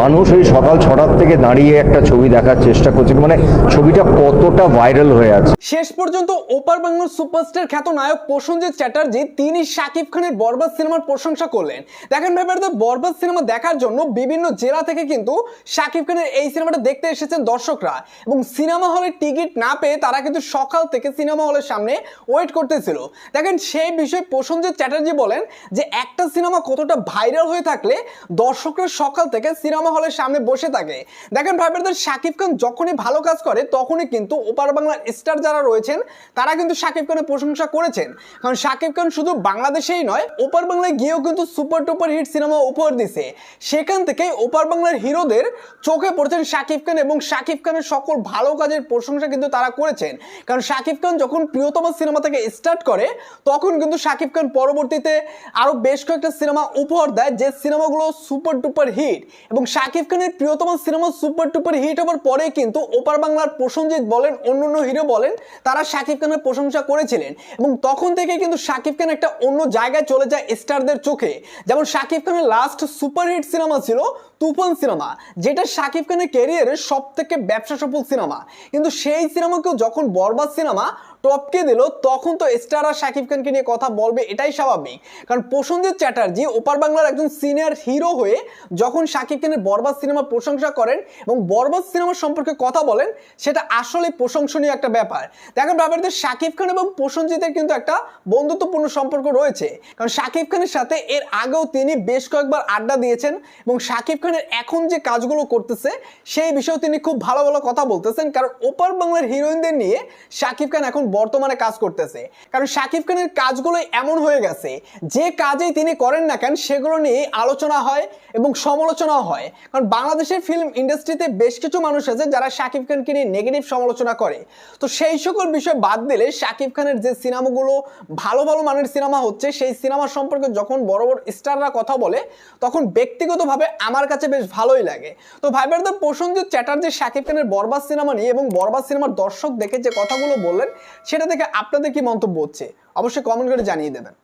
মানুষ ওই সকাল ছটার থেকে দাঁড়িয়ে একটা ছবি দেখার চেষ্টা করছে মানে ছবিটা কতটা ভাইরাল হয়ে আছে। শেষ পর্যন্ত ওপার বাংলার সুপারস্টার খ্যাত নায়ক প্রসেনজিৎ চ্যাটার্জি তিনি শাকিব খানের বরবাদ সিনেমার প্রশংসা করলেন। দেখেন ব্যাপারে বরবাদ সিনেমা দেখার জন্য বিভিন্ন জেলা থেকে কিন্তু শাকিব খানের এই সিনেমাটা দেখতে এসেছেন দর্শকরা এবং সিনেমা হলে টিকিট না পেয়ে তারা কিন্তু সকাল থেকে সিনেমা হলের সামনে ওয়েট করতেছিল। দেখেন সেই বিষয়ে প্রসেনজিৎ চ্যাটার্জি বলেন যে একটা সিনেমা কতটা ভাইরাল হয়ে থাকলে দর্শকরা সকাল থেকে সিনেমা হলের সামনে বসে থাকে। দেখেন ভাইবারদের শাকিব খান যখনই ভালো কাজ করে, তখনই কিন্তু ওপার বাংলার স্টার যারা রয়েছেন, তারা কিন্তু শাকিব খানের প্রশংসা করেছেন। কারণ শাকিব খান শুধু বাংলাদেশেই নয়, ওপার বাংলায় গিয়েও কিন্তু সুপার টুপার হিট সিনেমা উপহার দিছে। সেখান থেকে ওপার বাংলার হিরোদের চোখে পড়েছেন শাকিব খান এবং শাকিব খানের সকল ভালো কাজের প্রশংসা কিন্তু তারা করেছেন। কারণ শাকিব খান যখন প্রিয়তম সিনেমা থেকে স্টার্ট করে, তখন কিন্তু শাকিব খান পরবর্তীতে আরও বেশ কয়েকটা সিনেমা উপহার দেয়, যে সিনেমাগুলো সুপার টুপার হিট এবং শাকিব খানের প্রিয়তম সিনেমা সুপার টুপার হিট হওয়ার পরে কিন্তু ওপার বাংলার প্রসঞ্জিৎ বলেন, অন্যান্য হিরো বলেন, তারা শাকিব খানের প্রশংসা করেছিলেন এবং তখন থেকে কিন্তু শাকিব খান একটা অন্য জায়গায় চলে যায় স্টারদের চোখে। যেমন শাকিব খানের লাস্ট সুপার হিট সিনেমা ছিল তুফান সিনেমা, যেটা শাকিব খানের ক্যারিয়ারের সব থেকে ব্যবসা সফল সিনেমা। কিন্তু সেই সিনেমাকেও যখন বরবাদ সিনেমা টপকে দিল, তখন তো স্টার আর শাকিব খানকে নিয়ে কথা বলবে, এটাই স্বাভাবিক। কারণ প্রসেনজিৎ চ্যাটার্জি, ওপার বাংলার একজন সিনিয়র হিরো হয়ে যখন শাকিব খানের বরবাদ সিনেমা প্রশংসা করেন এবং বরবাদ সিনেমা সম্পর্কে কথা বলেন, সেটা আসলে প্রশংসনীয় একটা ব্যাপার। দেখেন ব্যাপারটা শাকিব খান এবং প্রসেনজিতের কিন্তু একটা বন্ধুত্বপূর্ণ সম্পর্ক রয়েছে। কারণ শাকিব খানের সাথে এর আগেও তিনি বেশ কয়েকবার আড্ডা দিয়েছেন এবং শাকিব খানের এখন যে কাজগুলো করতেছে, সেই বিষয়েও তিনি খুব ভালো ভালো কথা বলতেছেন। কারণ ওপার বাংলার হিরোইনদের নিয়ে শাকিব খান এখন বর্তমানে কাজ করতেছে। কারণ শাকিব খানের কাজগুলো এমন হয়ে গেছে, যে কাজেই তিনি করেন না কেন, সেগুলো নিয়ে আলোচনা হয় এবং সমালোচনাও হয়। কারণ বাংলাদেশের ফিল্ম ইন্ডাস্ট্রিতে বেশ কিছু মানুষ আছে যারা শাকিব খানকে নিয়ে নেগেটিভ সমালোচনা করে। তো সেই সকল বিষয় বাদ দিলে শাকিব খানের যে সিনেমাগুলো ভালো ভালো মানের সিনেমা হচ্ছে, সেই সিনেমা সম্পর্কে যখন বড় বড় স্টাররা কথা বলে, তখন ব্যক্তিগতভাবে আমার কাছে বেশ ভালোই লাগে। তো ভাইবার দ্য প্রসঞ্জিৎ চ্যাটার্জি, শাকিব খানের বরবাদ সিনেমা নিয়ে এবং বরবাদ সিনেমার দর্শক দেখে যে কথাগুলো বললেন, সেটা দেখে আপনাদের কি মন্তব্য হচ্ছে? অবশ্যই কমেন্ট করে জানিয়ে দেবেন।